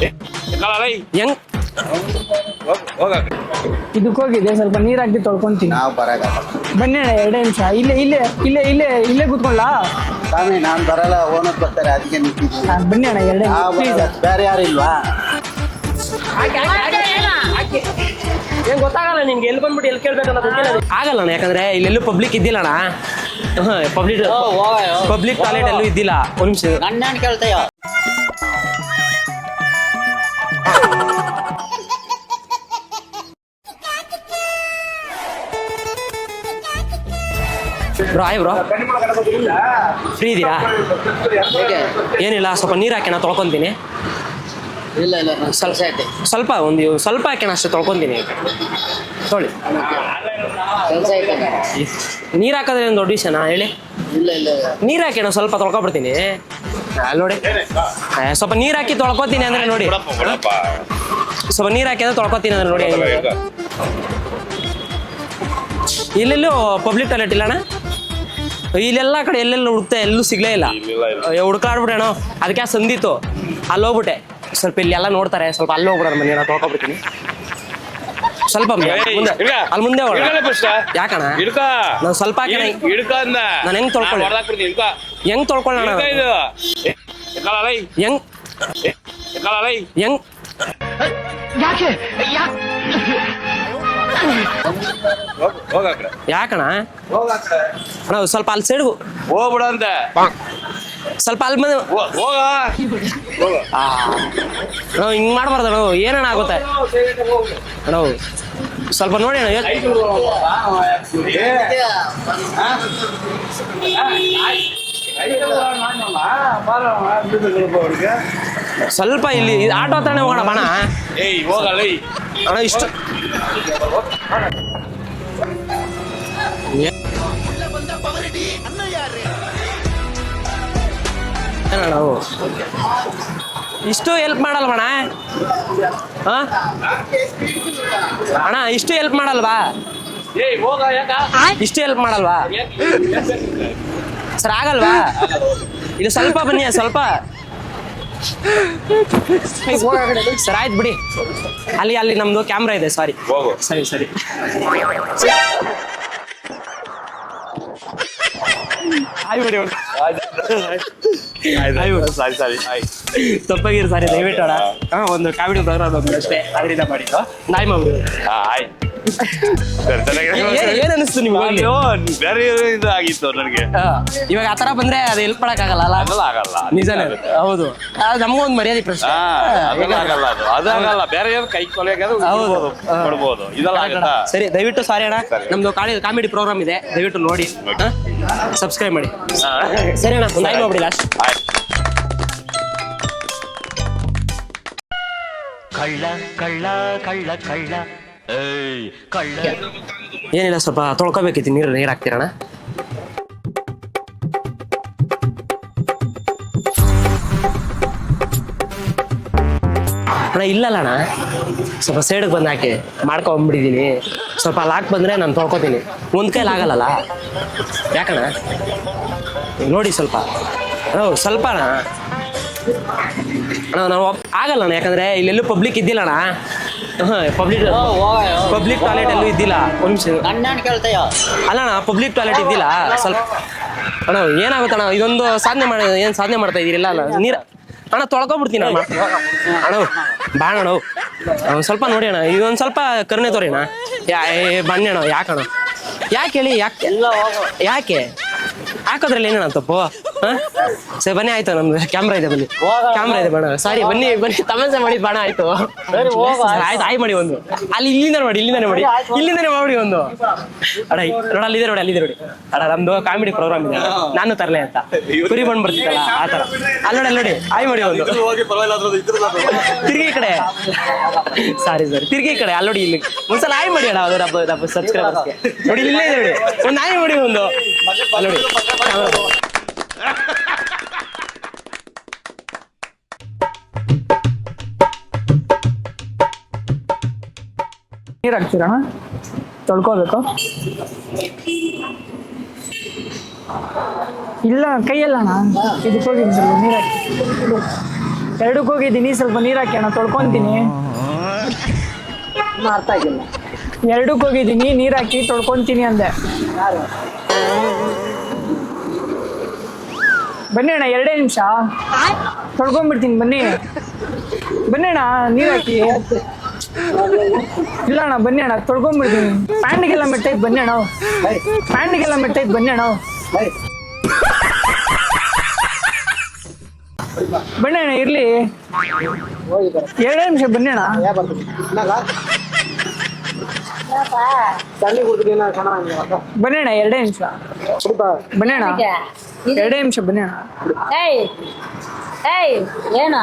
ಹೆಂಗ್? ಇದಕ್ಕೆ ಹೋಗಿದೆ ಸ್ವಲ್ಪ ನೀರ್ ಹಾಕಿ ತೊಳ್ಕೊಂತೀನಿ. ನಾವು ಬರಲ್ಲ. ಬನ್ನಿ ಅಣ್ಣ ಎರಡೇ ನಿಮಿಷ. ಇಲ್ಲೇ ಇಲ್ಲೇ ಇಲ್ಲೇ ಇಲ್ಲೇ ಇಲ್ಲೇ ಕೂತ್ಕೊಳ್ಳಾ? ಸ್ವಾಮಿ ನಾನು ಬರಲ್ಲ ಓನರ್ ಬರ್ತಾರೆ ಅದಕ್ಕೆ ನಿಂತಿದ್ದೀನಿ. ಬನ್ನಿ ಅಣ್ಣ ಎರಡೇ ನಾವು ಬರಲ್ಲ. ಬೇರೆ ಯಾರು ಇಲ್ವಾ? ಏನ್ ಗೊತ್ತಾಗಲ್ಲ ನಿಮ್ಗೆ ಎಲ್ಲಿ ಬಂದ್ಬಿಟ್ಟು ಎಲ್ಲಿ ಕೇಳ್ಬೇಕಲ್ಲ ಗೊತ್ತಿಲ್ಲ ಆಗಲ್ಲ ಅಣ್ಣ ಯಾಕಂದ್ರೆ ಇಲ್ಲೆಲ್ಲೂ ಪಬ್ಲಿಕ್ ಇದ್ದಿಲ್ಲ ಅಣ್ಣ. ಪಬ್ಲಿಕ್ ಪಬ್ಲಿಕ್ ಟಾಯ್ಲೆಟ್ ಎಲ್ಲೂ ಇದ್ದಿಲ್ಲ. ಒಂದ್ ನಿಮಿಷ. ನನ್ನ ಕೇಳ್ತೇಯ ಬ್ರೋ ಆಯ್ ಬ್ರೋ ಫ್ರೀ ಇದೀರಾ? ಏನಿಲ್ಲ ಸ್ವಲ್ಪ ನೀರು ಹಾಕೋಣ ತೊಳ್ಕೊಂತೀನಿ. ಇಲ್ಲ ಇಲ್ಲ ಸ್ವಲ್ಪ ಐತೆ ಸ್ವಲ್ಪ ಒಂದು ಸ್ವಲ್ಪ ಹಾಕೋಣ ಅಷ್ಟೇ ತೊಳ್ಕೊಂತೀನಿ ತೊಳಿ. ನೀರು ಹಾಕೋದ್ರೆ ಒಂದು ದೊಡ್ಡ ವಿಷಯನಾ ಹೇಳಿ? ಇಲ್ಲ ಇಲ್ಲ ನೀರು ಹಾಕೋಣ ಸ್ವಲ್ಪ ತೊಳ್ಕೊಬಿಡ್ತೀನಿ ಅಲ್ಲಿ ನೋಡಿ. ಏ, ಸ್ವಲ್ಪ ನೀರ್ ಹಾಕಿ ತೊಳ್ಕೊತೀನಿ ಅಂದ್ರೆ ನೋಡಿ. ಸ್ವಲ್ಪ ನೀರ್ ಹಾಕಿ ಅಂದ್ರೆ ತೊಳ್ಕೊತೀನಿ ಅಂದ್ರೆ ನೋಡಿ. ಇಲ್ಲೆಲ್ಲೂ ಪಬ್ಲಿಕ್ ಟಾಯ್ಲೆಟ್ ಇಲ್ಲ ಅಣ್ಣ? ಇಲ್ಲೆಲ್ಲ ಕಡೆ ಎಲ್ಲೆಲ್ಲ ಹುಡುಕ್ತಾ ಎಲ್ಲೂ ಸಿಗ್ಲೇ ಇಲ್ಲ. ಅಯ್ಯೋ, ಹುಡ್ಕಾಡ್ಬಿಟ್ಟೆಣ ಅದಕ್ಕೆ ಆ ಸಂದಿತ್ತು. ಅಲ್ಲಿ ಹೋಗ್ಬಿಟ್ಟೆ. ಸ್ವಲ್ಪ ಇಲ್ಲಿ ಎಲ್ಲ ನೋಡ್ತಾರೆ. ಸ್ವಲ್ಪ ಅಲ್ಲಿ ಹೋಗ್ಬಿಡೋಣ ಮನೆ ನಾನು ತೊಳ್ಕೊಬಿಡ್ತೀನಿ. ಸ್ವಲ್ಪ ಮುಂದೆ ಅಲ್ಲಿ ಮುಂದೆ ಹೋಗೋಣ. ಯಾಕಣ ಹಿಡ್ಕ ನಾವು ಸ್ವಲ್ಪ ಹಾಕಿ ನಾನ್ ಹೆಂಗ್ ತೊಳ್ಕೊಳ್ಳಿ? ಹೆಂಗ್ ತೊಳ್ಕೊಳ್ಳೋಣ. ಹೆಂಗ್. ಹೆಂಗ್. ಯಾಕಣ ಅಣ್ಣ ಸ್ವಲ್ಪ ಅಲ್ಲಿ ಸೈಡ್ ಹೋಗ್ಬಿಡಂತ ಅಂದೆ ಸ್ವಲ್ಪ ಅಲ್ಲಿ ಬಂದು ಹೋ- ಹೋಗ ಹೋಗ ನಾವು ಹಿಂಗ್ ಮಾಡ್ಬಾರ್ದು ಅಣ್ಣ ಏನಣ್ಣ ಆಗುತ್ತೆ ಅಣ್ಣ ಸ್ವಲ್ಪ ನೋಡಿ ಅಣ್ಣ ಸ್ವಲ್ಪ ಇಲ್ಲಿ ಆಟೋ ತಾನೆ ಹೋಗೋಣ ಬಣ ಏಯ್ ಹೋಗಲ್ಲ ಅಣ್ಣ ಇಷ್ಟು. ನಾವು ಇಷ್ಟು ಹೆಲ್ಪ್ ಮಾಡಲ್ವಣ ಅಣ್ಣ? ಇಷ್ಟು ಹೆಲ್ಪ್ ಮಾಡಲ್ವಾ? ಇಷ್ಟು ಹೆಲ್ಪ್ ಮಾಡಲ್ವಾ? ಸರ್ ಆಗಲ್ವಾ? ಇದು ಸ್ವಲ್ಪ ಬನ್ನಿ ಸ್ವಲ್ಪ. ಸರ್ ಆಯ್ತು ಬಿಡಿ. ಅಲ್ಲಿ ಅಲ್ಲಿ ನಮ್ದು ಕ್ಯಾಮ್ರಾ ಇದೆ ಸಾರಿ ಸರಿ. ಸರಿ ಆಯ್ ಬಿಡಿ. ಸಾರಿ ಸಾರಿ ತಪ್ಪಾಗಿರು ಸಾರಿ ದಯವಿಟ್ಟು ಅಣ್ಣ ಹಾ. ಒಂದು ಕಾಮಿಡಿ ಪ್ರೋಗ್ರಾಮ್ ಅಷ್ಟೇ ಅದರಿಂದ ಮಾಡಿದ್ದು. ನಾಯಿ ಮಾಡ್ಬಿಡು ಸರಿ. ಏನ್- ಏನ್ ಅನಿಸ್ತು ನಿಮ್ಗೆ ಹೋಗ್ಲಿ? ಬೇರೆ ಇದು ಆಗಿತ್ತು ನನಗೆ. ಹಾ. ಇವಾಗ ಆತರ ಬಂದ್ರೆ ಅದು ಹೆಲ್ಪ್ ಮಾಡಕ್ಕಾಗಲ್ಲ ಅಲ್ಲ? ಅದೆಲ್ಲ ಆಗಲ್ಲ ನಿಜಾನೇ. ಹೌದು. ಅದು ನಮಗೊಂದು ಮರ್ಯಾದೆ ಪ್ರಶ್ನೆ. ಹಾ ಅದೆಲ್ಲ ಆಗಲ್ಲ ಅದು. ಅದು ಬೇರೆ ಏನು ಕೈ ಕೊಲೆಗೆ ಹೌದು. ಕೊಡ್ಬೋದು. ಕೊಡ್ಬೋದು. ಇದೆಲ್ಲ ಆಗತ್ತಾ? ಸರಿ ದಯವಿಟ್ಟು ಸಾರಿ ಅಣ್ಣ. ಸರಿ. ನಮ್ದು ಕಾಮಿಡಿ ಪ್ರೋಗ್ರಾಮ್ ಇದೆ. ದಯವಿಟ್ಟು ನೋಡಿ. ಸಬ್ಸ್ಕ್ರೈಬ್ ಮಾಡಿ. ಹಾ. ಸರಿ ಅಣ್ಣ ಒಂದು ಆಯ್ತು ಮಾಡ್ಬಿಡಿ ಲಾಸ್ಟ್ ಆಯ್ತು. ಕಳ್ಳ ಕಳ್ಳ ಕಳ್ಳ ಕಳ್ಳ ಕಳ್ಳ. ಏನಿಲ್ಲ, ಸ್ವಲ್ಪ ತೊಳ್ಕೊಬೇಕಿತ್ತು, ನೀರು ನೀರು ಹಾಕ್ತೀರಣ್ಣ? ಅಣ್ಣ ಇಲ್ಲ ಅಣ್ಣ ಸ್ವಲ್ಪ ಸೈಡ್ಗೆ ಬಂದು ಹಾಕಿ ಮಾಡ್ಕೊಂಬಿಟ್ಟಿದ್ದೀನಿ ಸ್ವಲ್ಪ ಲಾಕ್ ಬಂದ್ರೆ ಬಂದರೆ ನಾನು ತೊಳ್ಕೊತೀನಿ. ಒಂದು ಕೈಲಿ ಆಗಲ್ಲಲ್ಲ? ಯಾಕಣ್ಣ? ನೋಡಿ ಸ್ವಲ್ಪ. ಓ ಸ್ವಲ್ಪ ಅಣ್ಣ. ಅಣ್ಣ ನಾವು ಒಪ್- ಆಗಲ್ಲ ಅಣ್ಣ ಯಾಕಂದ್ರೆ ಇಲ್ಲೆಲ್ಲೂ ಪಬ್ಲಿಕ್ ಇದ್ದಿಲ್ಲ ಅಣ್ಣ ಹಾಂ ಪಬ್ಲಿಕ್ ಪಬ್ಲಿಕ್ ಟಾಯ್ಲೆಟ್ ಎಲ್ಲೂ ಇದ್ದಿಲ್ಲ. ಒಂದು ನಿಮಿಷ. ನನ್ನ ಕೇಳ್ತೇಯ ಅಲ್ಲ ಅಣ್ಣ ಪಬ್ಲಿಕ್ ಟಾಯ್ಲೆಟ್ ಇದ್ದಿಲ್ಲ. ಸ್ವಲ್ಪ ಅಣ್ಣ ಏನಾಗುತ್ತಣ್ಣ ಇದೊಂದು ಸಾಧನೆ ಮಾಡ ಏನು ಸಾಧನೆ ಮಾಡ್ತಾ ಇದೀರಿಲ್ಲ ಅಲ್ಲ ನೀರು ಅಣ್ಣ ತೊಳ್ಕೊಬಿಡ್ತೀನಿ ಅಣ್ಣ. ಅಣ್ಣ ಬಾಣ ಅಣ್ಣ ಒಂದು ಸ್ವಲ್ಪ ನೋಡಿ ಅಣ್ಣ. ಇದೊಂದು ಸ್ವಲ್ಪ ಕರುಣೆ ತೋರಿ ಅಣ್ಣ. ಯಾ ಬನ್ನಿ ಅಣ್ಣ ಯಾಕಣ್ಣ? ಯಾಕೆ ಹೇಳಿ? ಯಾಕೆ ಯಾಕೆ? ಹಾಕೋದ್ರಲ್ಲಿ ಏನಣ್ಣ ತಪ್ಪು? ಸರಿ ಬನ್ನಿ ಆಯ್ತು ನಮ್ದು ಕ್ಯಾಮ್ರಾ ಇದೆ ಬನ್ನಿ. ಕ್ಯಾಮ್ರಾ ಇದೆ ಬಣ ಸಾರಿ ಬನ್ನಿ ಬನ್ನಿ ತಮಾಷೆ ಮಾಡಿ ಬಾಣ ಆಯ್ತು. ಸರಿ, ಹೋಗು, ಸರಿ, ಆಯ್ತು. ಆಯ್ ಮಾಡಿ ಒಂದು. ಅಲ್ಲಿ ಇಲ್ಲಿಂದ ಮಾಡಿ ಇಲ್ಲಿಂದಾನೆ ಮಾಡಿ. ಇಲ್ಲಿಂದಾನೆ ಮಾಡಿ ಒಂದು. ಅಡ ನೋಡ ಅಲ್ಲಿದೆ ನೋಡಿ ಅಲ್ಲಿದೆ ನೋಡಿ. ಅಡ ನಮ್ದು ಕಾಮಿಡಿ ಪ್ರೋಗ್ರಾಮ್ ಇದೆ. ನಾನು ತರಲೆ ಅಂತ. ಕುರಿ ಬಂದ್ ಬರ್ತಿತ್ತಲ್ಲ ಆ ತರ ಅಲ್ಲಿ ನೋಡಿ ಅಲ್ಲಿ ನೋಡಿ. ಆಯ್ ಮಾಡಿ ಒಂದು. ತಿರ್ಗಿ ಈ ಕಡೆ. ಸಾರಿ ಸರಿ. ತಿರ್ಗಿ ಈ ಕಡೆ ಅಲ್ಲಿ ನೋಡಿ ಇಲ್ಲಿ. ಒಂದ್ಸಲ ಆಯ್ ಮಾಡಿ ಅಡ ನಮ್ಮ ಸಬ್ಸ್ಕ್ರೈಬರ್ಸ್ಗೆ ನೋಡಿ ಇಲ್ಲೇ ಇದೆ ನೋಡಿ. ಒಂದು ಆಯ್ ಮಾಡಿ ಒಂದು. ಅಲ್ಲಿ ನೋಡಿ. ನೀರ್ ಹಾಕ್ತೀರಣ್ಣ ತೊಳ್ಕೊಬೇಕು ಇಲ್ಲ ಕೈಯಲ್ಲ ಅಣ್ಣ. ಇದಕ್ಕೆ ಹೋಗಿ ಸ್ವಲ್ಪ ನೀರ್ ಹಾಕಿ. ಎರಡಕ್ಕೆ ಹೋಗಿದ್ದೀನಿ ಸ್ವಲ್ಪ ನೀರು ಹಾಕಿ ಅಣ್ಣ ತೊಳ್ಕೊತೀನಿ. ಇನ್ನೂ ಅರ್ಥ ಆಗಿಲ್ಲ. ಎರಡಕ್ಕೆ ಹೋಗಿದ್ದೀನಿ ನೀರು ಹಾಕಿ ತೊಳ್ಕೊಂತೀನಿ ಅಂದೆ. ಬನ್ನಿ ಅಣ್ಣ ಎರಡೇ ನಿಮಿಷ. ತೊಳ್ಕೊಂಡ್ಬಿಡ್ತೀನಿ ಬನ್ನಿ. ಬನ್ನಿ ಅಣ್ಣ ನೀರು ಹಾಕಿ. ಇಲ್ಲ ಅಣ್ಣ ಬನ್ನಿ ಅಣ್ಣ ತೊಳ್ಕೊಂಡ್ಬಿಡ್ತೀನಿ. ಪ್ಯಾಂಟ್ಗೆಲ್ಲ ಮೆಟ್ಟೈತೆ ಬನ್ನಿ ಅಣ್ಣ. ಬೈ ಪ್ಯಾಂಟ್ಗೆಲ್ಲ ಮೆಟ್ಟೈತೆ ಬನ್ನಿ ಅಣ್ಣ. ಬೈ ಬನ್ನಿ ಅಣ್ಣ ಇರ್ಲಿ. ಹೋಗಿ ಬರ ಎರಡೇ ನಿಮಿಷ ಬನ್ನಿ ಅಣ್ಣ. ಯಾ ಬರ್ತೀನಿ ಇನ್ನಾಗ ತಣ್ಣಿ ಕುಡ್ದಿದ್ದೀನಿ ನಾನು ಚೆನ್ನಾಗಿ ಬನ್ನಿ ಅಣ್ಣ ಎರಡೇ ನಿಮಿಷ. ಕುಡಿಬಾ ಬನ್ನಿ ಅಣ್ಣ. ಎರಡೇ ನಿಮಿಷ ಬನ್ನಿ ಅಣ್ಣ. ಏಯ್ ಏನ?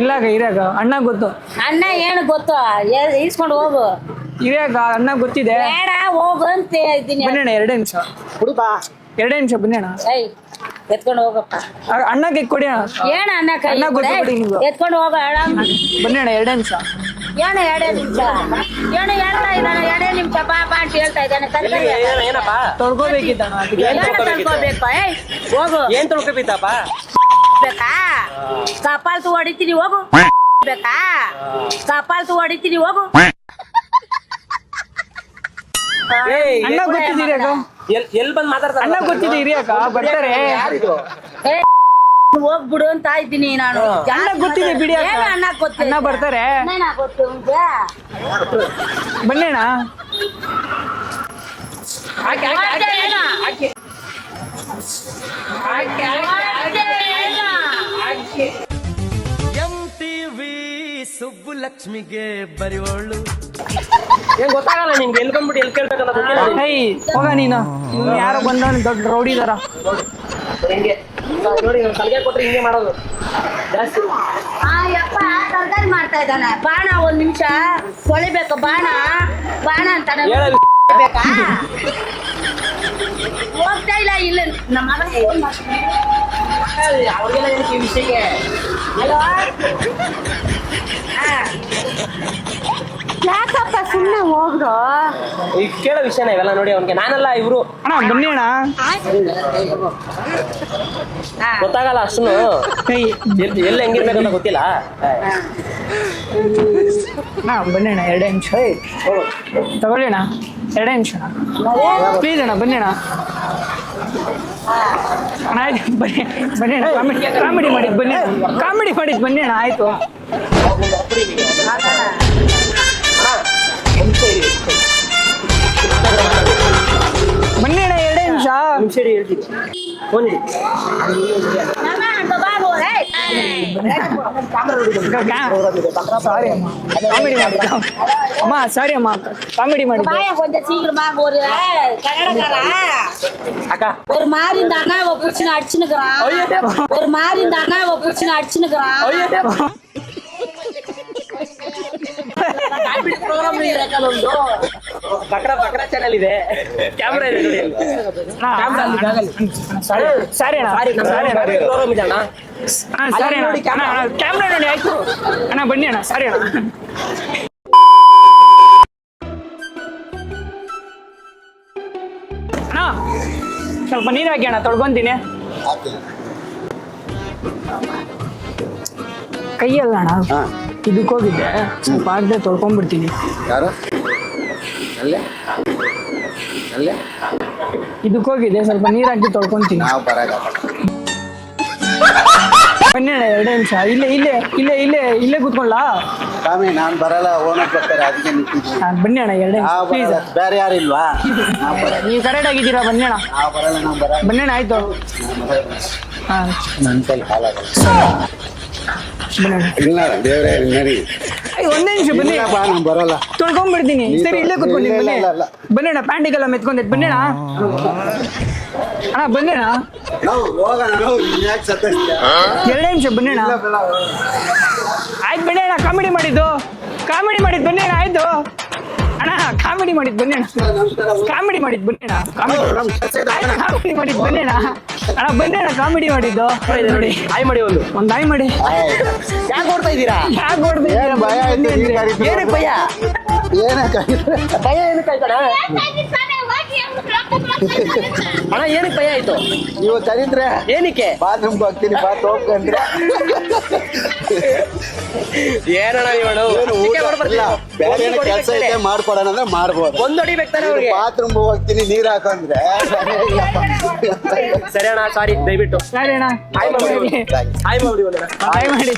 ಇಲ್ಲಾಗ ಇರಾಗ ಅಣ್ಣ ಗೊತ್ತು. ಅಣ್ಣ ಏನು ಗೊತ್ತು? ಎ- ಈಸ್ಕೊಂಡು ಹೋಗು. ಇರಾಗ ಅಣ್ಣ ಗೊತ್ತಿದೆ. ಬೇಡ ಹೋಗು ಅಂತ ಇದ್ದೀನಿ ಬನ್ನಿ ಅಣ್ಣ ಎರಡೇ ನಿಮಿಷ. ಕುಡಿಬಾ ಎರಡೇ ನಿಮಿಷ ಬನ್ನಿ ಅಣ್ಣ. ಏಯ್ ಎತ್ಕೊಂಡು ಹೋಗಪ್ಪ. ಅಣ್ಣ ಅಣ್ಣಗೆ ಕೊಡಿ ಅಣ್ಣ. ಏನ ಅಣ್ಣ ಕೈ ಅಣ್ಣ ಗೊತ್ತು ಬಿಡಿ ನೀವು. ಎತ್ಕೊಂಡು ಹೋಗ ಹೇಳ ಬನ್ನಿ ಅಣ್ಣ ಎರಡೇ ನಿಮಿಷ. ಏನು ಎರಡೇ ನಿಮಿಷ? ಏನು ಹೇಳ್ತಾ ಇದ್ದಾನೆ? ಎರಡೇ ನಿಮಿಷ ಪಾಪ ಅಂತ ಹೇಳ್ತಾ ಇದ್ದಾನೆ. ತರ್ಕಾರಿ ಕರಿ ಏನ- ಏನಪ್ಪ? ತೊಳ್ಕೊಬೇಕಿತ್ತಣ್ಣ ಅದಕ್ಕೆ. ಏನ್ ತಳ್ಕೋಬೇಕು? ಏಯ್ ಹೋಗು. ಏನ್ ತೊಳ್ಕೊಬಿತ್ತಪ್ಪ ಬೇಕಾ? ಕಪಾಲ್ತು ಹೊಡಿತೀನಿ ಹೋಗು. ಬೇಕಾ? ಕಪಾಲ್ತು ಹೊಡಿತೀನಿ ಹೋಗು. ಅಣ್ಣ ಗೊತ್ತಿದೆ ಇರಾಗ ಎಲ್ ಎಲ್ ಬಂದ್ ಮಾತಾಡ್ತಾರ ಅಣ್ಣ ಬರ್ತಾರೆ. ಹೋಗ್ಬಿಡು ಅಂತ ಇದ್ದೀನಿ ನಾನು. ಅಣ್ಣ ಗೊತ್ತಿದೆ ಬಿಡಿ ಅಕ್ಕ. ಅಣ್ಣ ಗೊತ್ತಿದೆ. ಅಣ್ಣ ಬರ್ತಾರೆ? ಬನ್ನಿ ಅಣ್ಣ. ಮಾಡ್ದೆ ಏನು? ಮಾಡ್ದೆ ಏನು? ಎಂಟಿವಿ ಸುಬ್ಬುಲಕ್ಷ್ಮಿಗೆ ಬರಿವೋಳು. ಏನ್ ಗೊತ್ತಾಗಲ್ಲ ನಿಮ್ಗೆ ಎಲ್ ಬಂದ್ಬಿಟ್ಟು ಎಲ್ ಕೇಳ್ಬೇಕಲ್ಲ ಗೊತ್ತಿಲ್ಲ ನಿಮ್ಗೆ. ಹೈ ಹೋಗ ನೀನು. ಇವ್ನು ಯಾರೋ ಬಂದವನು ದೊಡ್ಡ ರೌಡಿ ಇದಾರ. ಹಿಂಗೆ. ನೋಡಿ ಇವ್ನು ಸಲಿಗೆ ಕೊಟ್ರೆ ಹಿಂಗೆ ಮಾಡೋದು. ಜಾಸ್ತಿ. ಆ ಯಪ್ಪ ತರಕಾರಿ ಮಾಡ್ತಾ ಇದ್ದಾನೆ. ಬಾಣ ಒಂದ್ ನಿಮಿಷ. ಕೊಳಿಬೇಕು ಬಾಣ. ಬಾಣ ಅಂತಾನೆ. ಹೇಳಲ್ಲ. ಬೇಕಾ ಹೋಗ್ತಾ ಇಲ್ಲ ಇಲ್ಲ. ನಮ್ಮ ಮಗ ಫೋನ್ ಮಾಡ್ತಾನೆ. ಅವ್ರಿಗೆಲ್ಲ ಏನಕ್ಕೆ ಈ ವಿಷಯಕ್ಕೆ ಆ. ಯಾಕಪ್ಪ ಸುಮ್ಮನೆ ಹೋಗ್ರು ಈಗ ಕೇಳೋ ವಿಷಯನ ಇವೆಲ್ಲ ನೋಡಿ ಅವ್ನಿಗೆ ನಾನಲ್ಲ ಇವರು ಅಣ್ಣ ಬನ್ನಿ ಅಣ್ಣ ಗೊತ್ತಾಗಲ್ಲ ಅಷ್ಟು ಹೈ ಎಲ್ಲಿ ಹೆಂಗಿರ್ಬೇಕು ಅಂತ ಗೊತ್ತಿಲ್ಲ ಅಣ್ಣ ಬನ್ನಿ ಅಣ್ಣ ಎರಡೇ ನಿಮಿಷ ತಗೊಳ್ಳಿ ಅಣ್ಣ ಎರಡೇ ನಿಮಿಷ ಪ್ಲೀಸ್ ಅಣ್ಣ ಬನ್ನಿ ಅಣ್ಣ ಅಣ್ಣ ಬನ್ನಿ ಬನ್ನಿ ಅಣ್ಣ, ಕಾಮಿಡಿ ಕಾಮಿಡಿ ಮಾಡಿದ್ ಬನ್ನಿ. ಕಾಮಿಡಿ ಮಾಡಿದ್ ಬನ್ನಿ ಅಣ್ಣ, ಆಯ್ತು. ಬನ್ನಿ ಅಣ್ಣ, ಎರಡೇ ನಿಮಿಷ. ನಿಮಿಷ ಇಡಿ, ಹೇಳ್ತೀನಿ. ಫೋನ್ சாரி காமெடி ஒரு அக்கா ஒரு மாதிரி இந்த அண்ணாவை பிடிச்சின்னு ஒரு மாதிரி இந்த அண்ணாவை பிடிச்சின்னு ಬಕ್ರ ಪಕಡ ಚಾನಲ್ ಇದೆ ಕ್ಯಾಮ್ರಾ ಇದೆ ಕ್ಯಾಮ್ರಾ ಸಾರಿ ಸಾರಿ ಅಣ್ಣ ಸಾರಿ ಪ್ರೋಗ್ರಾಮ್ ಇದೆ ಅಣ್ಣ ಸರಿ ಅಣ್ಣ ಕ್ಯಾಮ್ರಾ ನೋಡಿ ಆಯ್ತು ಅಣ್ಣ ಬನ್ನಿ ಅಣ್ಣ ಸಾರಿ ಅಣ್ಣ ಸ್ವಲ್ಪ ನೀರು ಹಾಕಿ ಅಣ್ಣ ತೊಳ್ಕೊಂತೀನಿ ಕೈಯಲ್ಲ ಅಣ್ಣ ಇದಕ್ಕೆ ಹೋಗಿದ್ದೆ ಆಗದೆ ತೊಳ್ಕೊಂಡ್ಬಿಡ್ತೀನಿ. ಯಾರು? ಅಲ್ಲೇ? ಅಲ್ಲೇ? ಇದಕ್ಕೆ ಹೋಗಿದ್ದೆ ಸ್ವಲ್ಪ ನೀರು ಹಾಕಿ ತೊಳ್ಕೊಂತೀನಿ. ನಾವು ಬನ್ನಿ ಅಣ್ಣ ಎರಡೇ ನಿಮಿಷ. ಇಲ್ಲೇ ಇಲ್ಲೇ ಇಲ್ಲೇ ಇಲ್ಲೇ ಇಲ್ಲೇ ಕೂತ್ಕೊಳ್ಳಾ? ಸ್ವಾಮಿ ನಾನು ಬರಲ್ಲ ಓನರ್ ಬರ್ತಾರೆ ಅದಕ್ಕೆ ನಿಂತಿದ್ದೀನಿ. ಹಾ, ಬನ್ನಿ ಅಣ್ಣ ಎರಡೇ ನಾವು ಪ್ಲೀಸ್ ಬರಲ್ಲ ಬೇರೆ ಯಾರು ಇಲ್ವಾ? ನಾವು ಬರಲ್ಲ ನೀವು ಕರೆಕ್ಟ್ ಆಗಿದ್ದೀರಾ? ಬನ್ನಿ ಅಣ್ಣ. ನಾವು ಬರಲ್ಲ ನಾವು ಬರಲ್ಲ ಬನ್ನಿ ಅಣ್ಣ ಆಯ್ತು. ಹಾ. ನನ್ನ ಕೈ ಹಾಲಾಗಲ್ಲ ಇಲ್ಲ ದೇವ್ರೆ ನಡಿ. ಒಂದೇ ನಿಮಿಷ ಬನ್ನಿ. ಇಲ್ಲಪ್ಪ ನಾನು ಬರಲ್ಲ. ತೊಳ್ಕೊಂಡ್ಬಿಡ್ತೀನಿ ಸರಿ ಇಲ್ಲೇ ಕೂತ್ಕೊಂಡು ಇಲ್ಲ, ಬನ್ನಿ. ಇಲ್ಲ, ಇಲ್ಲ. ಬನ್ನಿ ಅಣ್ಣ ಪ್ಯಾಂಟಿಗೆಲ್ಲ ಮೆತ್ಕೊಂಡೈತೆ ಬನ್ನಿ ಅಣ್ಣ ಬನ್ನಣ್ಣ ಬನ್ನಿ ಅಣ್ಣ ನಾವು ಹೋಗೋಣ ನಾವು ಯಾಕೆ ಸತ್ತಿಸ್ತೀಯ ಎರಡೇ ನಿಮಿಷ ಬನ್ನಣ್ಣ ಬೇಡ ಆಯ್ತು ಬನ್ನಿ ಅಣ್ಣ ಕಾಮಿಡಿ ಮಾಡಿದ್ದು. ಕಾಮಿಡಿ ಮಾಡಿದ್ ಬನ್ನಿ ಅಣ್ಣ ಆಯ್ತು. ಅಣ್ಣ ಕಾಮಿಡಿ ಮಾಡಿದ್ ಬನ್ನಿ ಅಣ್ಣ. ಕಾಮಿಡಿ ಮಾಡಿದ್ ಬನ್ನಿ ಅಣ್ಣ ಕಾಮಿಡಿ. ಮಾಡಿದ್ ಮಾಡಿದ್ದು ಬನ್ನಿ ಅಣ್ಣ. ಅಣ್ಣ ಬನ್ನಿ ಅಣ್ಣ ಕಾಮಿಡಿ ಮಾಡಿದ್ದು ನೋಡಿ. ಆಯ್ ಮಾಡಿ ಒಂದು. ಒಂದು ಆಯ್ ಮಾಡಿ. ಯಾಕೆ ಓಡ್ತಾ ಇದ್ದೀರಾ? ಯಾಕೆ ಓಡ್ತಾ ಭಯ ಏನಕ್ಕೆ ಭಯ? ಏನಕ್ಕೆ ಭಯ ಏನಕ್ಕೆ ಅಣ್ಣ ಏನಕ್ಕೆ ಭಯ ಆಯ್ತು? ನೀವು ತರಿದ್ರೆ ಏನಕ್ಕೆ? ಬಾತ್ರೂಮ್ ಹೋಗ್ತೀನಿ ಬಾತ್ ಹೋಗ್ಕಂದ್ರೆ ಏನಣ್ಣ ಇವಳು? ಏನು ಊಟ? ಇಲ್ಲ ಬೇರೆ ಏನೋ ಕೆಲಸ ಐತೆ ಮಾಡ್ಕೊಡೋಣ ಅಂದ್ರೆ ಮಾಡ್ಬೋದು. ಒಂದು ಹೊಡಿಬೇಕು ತಾನೆ ಅವ್ರಿಗೆ. ಬಾತ್ರೂಮ್ ಹೋಗ್ತೀನಿ ನೀರ್ ಹಾಕಂದ್ರೆ ಸರಿ ಅಣ್ಣ ಸಾರಿ ದಯವಿಟ್ಟು. ಸರಿ ಅಣ್ಣ. ಹಾಯ್ ಮಾಡಿ. ಹಾಯ್ ಮಾಡಿ ಹಾಯ್ ಮಾಡಿ.